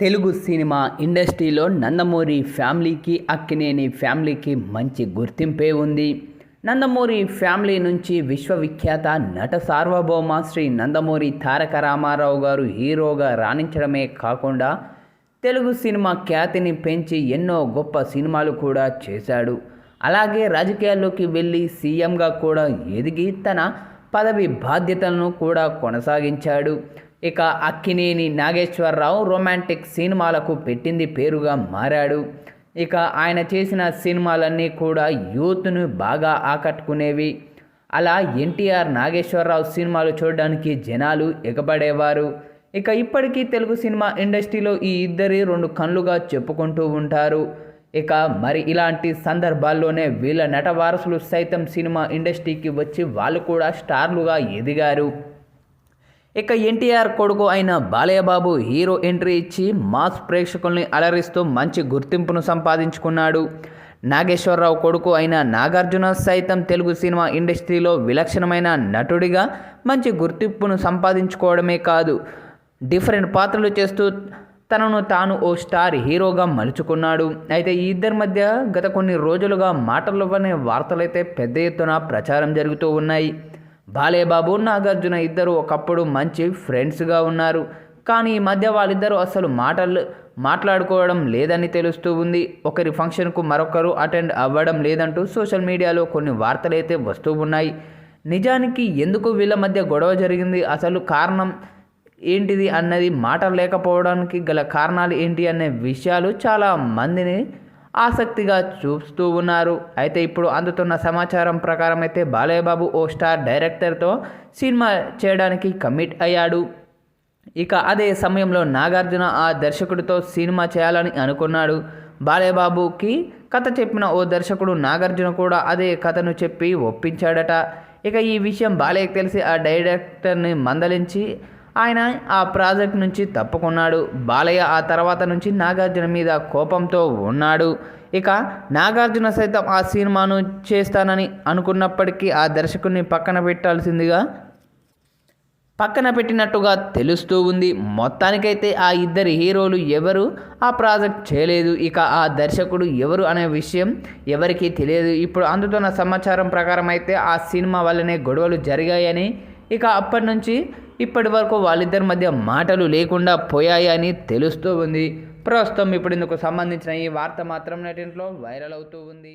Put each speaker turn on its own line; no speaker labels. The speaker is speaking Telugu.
తెలుగు సినిమా ఇండస్ట్రీలో నందమూరి ఫ్యామిలీకి అక్కినేని ఫ్యామిలీకి మంచి గుర్తింపే ఉంది. నందమూరి ఫ్యామిలీ నుంచి విశ్వవిఖ్యాత నట సార్వభౌమ శ్రీ నందమూరి తారక రామారావు గారు హీరోగా రాణించడమే కాకుండా తెలుగు సినిమా ఖ్యాతిని పెంచి ఎన్నో గొప్ప సినిమాలు కూడా చేశాడు. అలాగే రాజకీయాల్లోకి వెళ్ళి సీఎంగా కూడా ఎదిగి తన పదవి బాధ్యతలను కూడా కొనసాగించాడు. ఇక అక్కినేని నాగేశ్వరరావు రొమాంటిక్ సినిమాలకు పెట్టింది పేరుగా మారాడు. ఇక ఆయన చేసిన సినిమాలన్నీ కూడా యూత్ను బాగా ఆకట్టుకునేవి. అలా ఎన్టీఆర్ నాగేశ్వరరావు సినిమాలు చూడడానికి జనాలు ఎగబడేవారు. ఇక ఇప్పటికీ తెలుగు సినిమా ఇండస్ట్రీలో ఈ ఇద్దరి రెండు కళ్ళుగా చెప్పుకుంటూ ఉంటారు. ఇక మరి ఇలాంటి సందర్భాల్లోనే వీళ్ళ నట వారసులు సైతం సినిమా ఇండస్ట్రీకి వచ్చి వాళ్ళు కూడా స్టార్లుగా ఎదిగారు. ఇక ఎన్టీఆర్ కొడుకు అయిన బాలయ్యబాబు హీరో ఎంట్రీ ఇచ్చి మాస్ ప్రేక్షకుల్ని అలరిస్తూ మంచి గుర్తింపును సంపాదించుకున్నాడు. నాగేశ్వరరావు కొడుకు అయిన నాగార్జున సైతం తెలుగు సినిమా ఇండస్ట్రీలో విలక్షణమైన నటుడిగా మంచి గుర్తింపును సంపాదించుకోవడమే కాదు డిఫరెంట్ పాత్రలు చేస్తూ తనను తాను ఓ స్టార్ హీరోగా మలుచుకున్నాడు. అయితే ఈ ఇద్దరి మధ్య గత కొన్ని రోజులుగా మాటలవనే వార్తలైతే పెద్ద ఎత్తున ప్రచారం జరుగుతూ ఉన్నాయి. బాలేబాబు నాగార్జున ఇద్దరు ఒకప్పుడు మంచి ఫ్రెండ్స్గా ఉన్నారు. కానీ ఈ మధ్య వాళ్ళిద్దరూ అసలు మాటలు మాట్లాడుకోవడం లేదని తెలుస్తూ ఉంది. ఒకరి ఫంక్షన్కు మరొకరు అటెండ్ అవ్వడం లేదంటూ సోషల్ మీడియాలో కొన్ని వార్తలైతే వస్తూ ఉన్నాయి. నిజానికి ఎందుకు వీళ్ళ మధ్య గొడవ జరిగింది? అసలు కారణం ఏంటిది? అన్నది మాట లేకపోవడానికి గల కారణాలు ఏంటి? అనే విషయాలు చాలా మందిని ఆసక్తిగా చూస్తూ ఉన్నారు. అయితే ఇప్పుడు అందుతున్న సమాచారం ప్రకారం అయితే బాలయ్యబాబు ఓ స్టార్ డైరెక్టర్తో సినిమా చేయడానికి కమిట్ అయ్యాడు. ఇక అదే సమయంలో నాగార్జున ఆ దర్శకుడితో సినిమా చేయాలని అనుకున్నాడు. బాలయ్యబాబుకి కథ చెప్పిన ఓ దర్శకుడు నాగార్జున కూడా అదే కథను చెప్పి ఒప్పించాడట. ఇక ఈ విషయం బాలయ్యకి తెలిసి ఆ డైరెక్టర్ని మందలించి ఆయన ఆ ప్రాజెక్ట్ నుంచి తప్పుకున్నాడు. బాలయ్య ఆ తర్వాత నుంచి నాగార్జున మీద కోపంతో ఉన్నాడు. ఇక నాగార్జున సైతం ఆ సినిమాను చేస్తానని అనుకున్నప్పటికీ ఆ దర్శకుడిని పక్కన పెట్టాల్సిందిగా పక్కన పెట్టినట్టుగా తెలుస్తూ ఉంది. మొత్తానికైతే ఆ ఇద్దరు హీరోలు ఎవరు? ఆ ప్రాజెక్ట్ చేయలేదు. ఇక ఆ దర్శకుడు ఎవరు అనే విషయం ఎవరికీ తెలియదు. ఇప్పుడు అందుతున్న సమాచారం ప్రకారం అయితే ఆ సినిమా వల్లనే గొడవలు జరిగాయని ఇక అప్పటి నుంచి ఇప్పటి వరకు వాళ్ళిద్దరి మధ్య మాటలు లేకుండా పోయాయని తెలుస్తూ ఉంది. ప్రస్తుతం ఇప్పుడు ఇందుకు సంబంధించిన ఈ వార్త మాత్రం నెటింట్లో వైరల్ అవుతూ ఉంది.